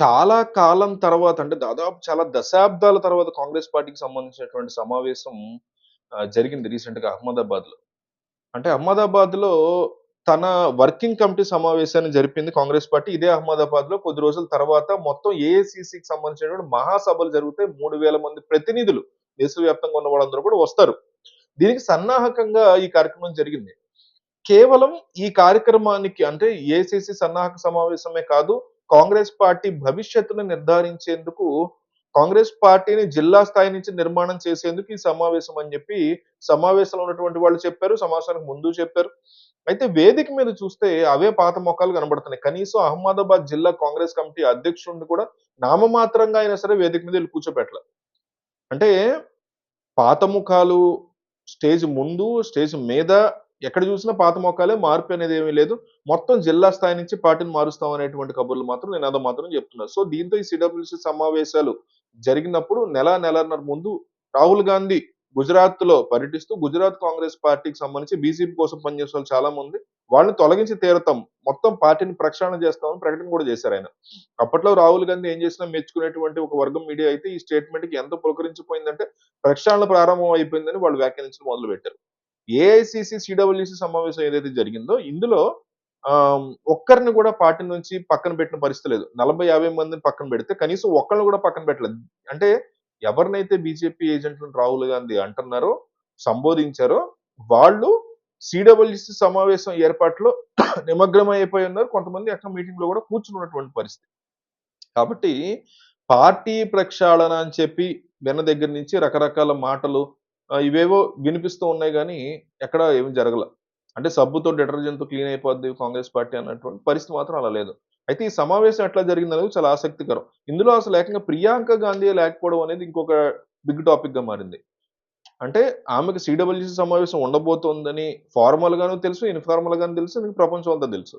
చాలా కాలం తర్వాత అంటే దాదాపు చాలా దశాబ్దాల తర్వాత కాంగ్రెస్ పార్టీకి సంబంధించినటువంటి సమావేశం ఆహ్, జరిగింది రీసెంట్‌గా అహ్మదాబాద్‌లో. అంటే అహ్మదాబాద్‌లో తన వర్కింగ్ కమిటీ సమావేశాన్ని జరిపింది కాంగ్రెస్ పార్టీ. ఇదే అహ్మదాబాద్‌లో కొద్ది రోజుల తర్వాత మొత్తం ఏఐసిసికి సంబంధించినటువంటి మహాసభలు జరుగుతాయి. 3000 మంది ప్రతినిధులు దేశవ్యాప్తంగా ఉన్న వాళ్ళందరూ కూడా వస్తారు. దీనికి సన్నాహకంగా ఈ కార్యక్రమం జరిగింది. కేవలం ఈ కార్యక్రమానికి అంటే ఏసీసీ సన్నాహక సమావేశమే కాదు, కాంగ్రెస్ పార్టీ భవిష్యత్తును నిర్ధారించేందుకు కాంగ్రెస్ పార్టీని జిల్లా స్థాయి నుంచి నిర్మాణం చేసేందుకు ఈ సమావేశం అని చెప్పి సమావేశంలో ఉన్నటువంటి వాళ్ళు చెప్పారు. సమావేశానికి ముందు చెప్పారు. అయితే వేదిక మీద చూస్తే అవే పాత మొఖాలు కనబడుతున్నాయి. కనీసం అహ్మదాబాద్ జిల్లా కాంగ్రెస్ కమిటీ అధ్యక్షుడిని కూడా నామమాత్రంగా అయినా సరే వేదిక మీద వెళ్ళి కూర్చోబెట్టలేదు అంటే పాత ముఖాలు స్టేజ్ ముందు, స్టేజ్ మీద ఎక్కడ చూసినా పాత మొఖాలే మార్పు అనేది ఏమీ లేదు. మొత్తం జిల్లా స్థాయి నుంచి పార్టీని మారుస్తాం అనేటువంటి కబుర్లు మాత్రం నినాదం మాత్రం చెప్తున్నారు. సో దీంతో ఈ సిడబ్ల్యూసీ సమావేశాలు జరిగినప్పుడు నెల, నెలన్నర ముందు రాహుల్ గాంధీ గుజరాత్లో పర్యటిస్తూ గుజరాత్ కాంగ్రెస్ పార్టీకి సంబంధించి బీజేపీ కోసం పనిచేసే వాళ్ళు చాలా మంది వాళ్ళని తొలగించి తీరుతాం. మొత్తం పార్టీని ప్రక్షాళన చేస్తామని ప్రకటన కూడా చేశారు ఆయన అప్పట్లో రాహుల్ గాంధీ ఏం చేసినా మెచ్చుకునేటువంటి ఒక వర్గం మీడియా అయితే ఈ స్టేట్మెంట్కి ఎంత పులకరించిపోయిందంటే ప్రక్షాళన ప్రారంభం అయిపోయిందని వాళ్ళు వ్యాఖ్యానించడం మొదలుపెట్టారు. ఏఐసిసి సిడబ్ల్యూసి సమావేశం ఏదైతే జరిగిందో ఇందులో ఒక్కరిని కూడా పార్టీ నుంచి పక్కన పెట్టిన పరిస్థితి లేదు. 40, 50 మందిని పక్కన పెడితే కనీసం ఒక్కరిని కూడా పక్కన పెట్టలేదు. అంటే ఎవరినైతే బీజేపీ ఏజెంట్లను రాహుల్ గాంధీ అంటున్నారో, సంబోధించారో వాళ్ళు సిడబ్ల్యూసి సమావేశం ఏర్పాటులో నిమగ్నమైపోయి ఉన్నారు. కొంతమంది అక్కడ మీటింగ్‌లో కూడా కూర్చున్నటువంటి పరిస్థితి. కాబట్టి పార్టీ ప్రక్షాళన అని చెప్పి విన్న దగ్గర నుంచి రకరకాల మాటలు ఇవేవో వినిపిస్తూ ఉన్నాయి కానీ ఎక్కడ ఏమి జరగల. అంటే సబ్బుతో డిటర్జెంట్‌తో క్లీన్ అయిపోద్ది కాంగ్రెస్ పార్టీ అన్నటువంటి పరిస్థితి మాత్రం అలా లేదు. అయితే ఈ సమావేశం ఎట్లా జరిగింది అనేది చాలా ఆసక్తికరం. ఇందులో అసలు ఏకంగా ప్రియాంక గాంధీ లేకపోవడం అనేది ఇంకొక బిగ్ టాపిక్‌గా మారింది. అంటే ఆమెకు సిడబ్ల్యూసీ సమావేశం ఉండబోతోందని ఫార్మల్‌గాను తెలుసు, ఇన్‌ఫార్మల్‌గాను తెలుసు, ఇది ప్రపంచం అంతా తెలుసు.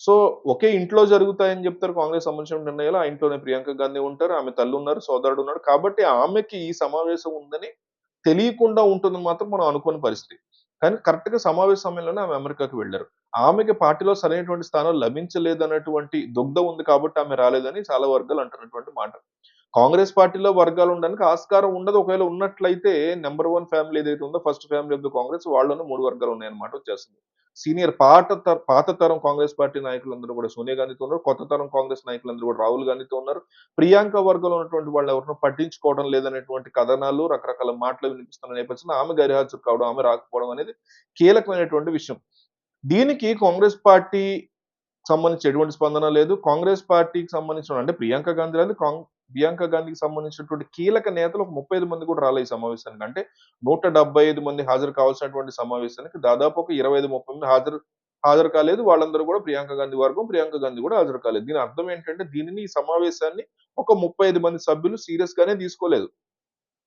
సో ఒకే ఇంట్లో జరుగుతాయని చెప్తారు కాంగ్రెస్ సంబంధించిన నిర్ణయాలు. ఆ ఇంట్లోనే ప్రియాంక గాంధీ ఉంటారు. ఆమె తల్లి ఉన్నారు సోదరుడు ఉన్నాడు కాబట్టి ఆమెకి ఈ సమావేశం ఉందని తెలియకుండా ఉంటుంది మాత్రం మనం అనుకోని పరిస్థితి. కానీ కరెక్ట్‌గా సమావేశ సమయంలోనే ఆమె అమెరికాకి వెళ్ళారు. ఆమెకి పార్టీలో సరైనటువంటి స్థానం లభించలేదన్నటువంటి దుగ్ధ ఉంది కాబట్టి ఆమె రాలేదని చాలా వర్గాలు అంటున్నటువంటి మాట. కాంగ్రెస్ పార్టీలో వర్గాలు ఉండడానికి ఆస్కారం ఉండదు. ఒకవేళ ఉన్నట్లయితే నెంబర్ వన్ ఫ్యామిలీ ఏదైతే ఉందో first family of the Congress వాళ్ళలోనే మూడు వర్గాలు ఉన్నాయన్నమాట వచ్చేస్తుంది. సీనియర్ పాత పాత తరం కాంగ్రెస్ పార్టీ నాయకులందరూ కూడా సోనియా గాంధీతో ఉన్నారు. కొత్త తరం కాంగ్రెస్ నాయకులందరూ కూడా రాహుల్ గాంధీతో ఉన్నారు. ప్రియాంక వర్గంలో ఉన్నటువంటి వాళ్ళు ఎవరినో పట్టించుకోవడం లేదనేటువంటి కథనాలు, రకరకాల మాటలు వినిపిస్తున్న నేపథ్యంలో ఆమె గైర్హాజరు కావడం, ఆమె రాకపోవడం అనేది కీలకమైనటువంటి విషయం. దీనికి కాంగ్రెస్ పార్టీ సంబంధించి ఎటువంటి స్పందన లేదు. కాంగ్రెస్ పార్టీకి సంబంధించిన అంటే ప్రియాంక గాంధీ రాలేదు. కాంగ్ ప్రియాంక గాంధీకి సంబంధించినటువంటి కీలక నేతలు ఒక 35 మంది కూడా రాలే ఈ సమావేశానికి. అంటే 175 మంది హాజరు కావాల్సినటువంటి సమావేశానికి దాదాపు ఒక 25, 30 మంది హాజరు హాజరు కాలేదు. వాళ్ళందరూ కూడా ప్రియాంక గాంధీ వర్గం. ప్రియాంక గాంధీ కూడా హాజరు కాలేదు. దీని అర్థం ఏంటంటే దీనిని ఈ సమావేశాన్ని ఒక 35 మంది సభ్యులు సీరియస్ గానే తీసుకోలేదు.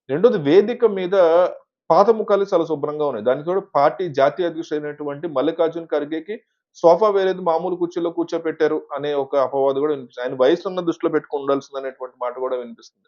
రెండోది వేదిక మీద పాత ముఖాలు చాలా శుభ్రంగా ఉన్నాయి. దానికి కూడా పార్టీ జాతీయ అధ్యక్షుడైనటువంటి మల్లికార్జున్ ఖర్గేకి సోఫా వేరేది మామూలు కుర్చీలో కూర్చోపెట్టారు అనే ఒక అపవాదు కూడా వినిపిస్తుంది. ఆయన వయసున్న దృష్టిలో పెట్టుకొని ఉండాల్సిందనేటువంటి మాట కూడా వినిపిస్తుంది.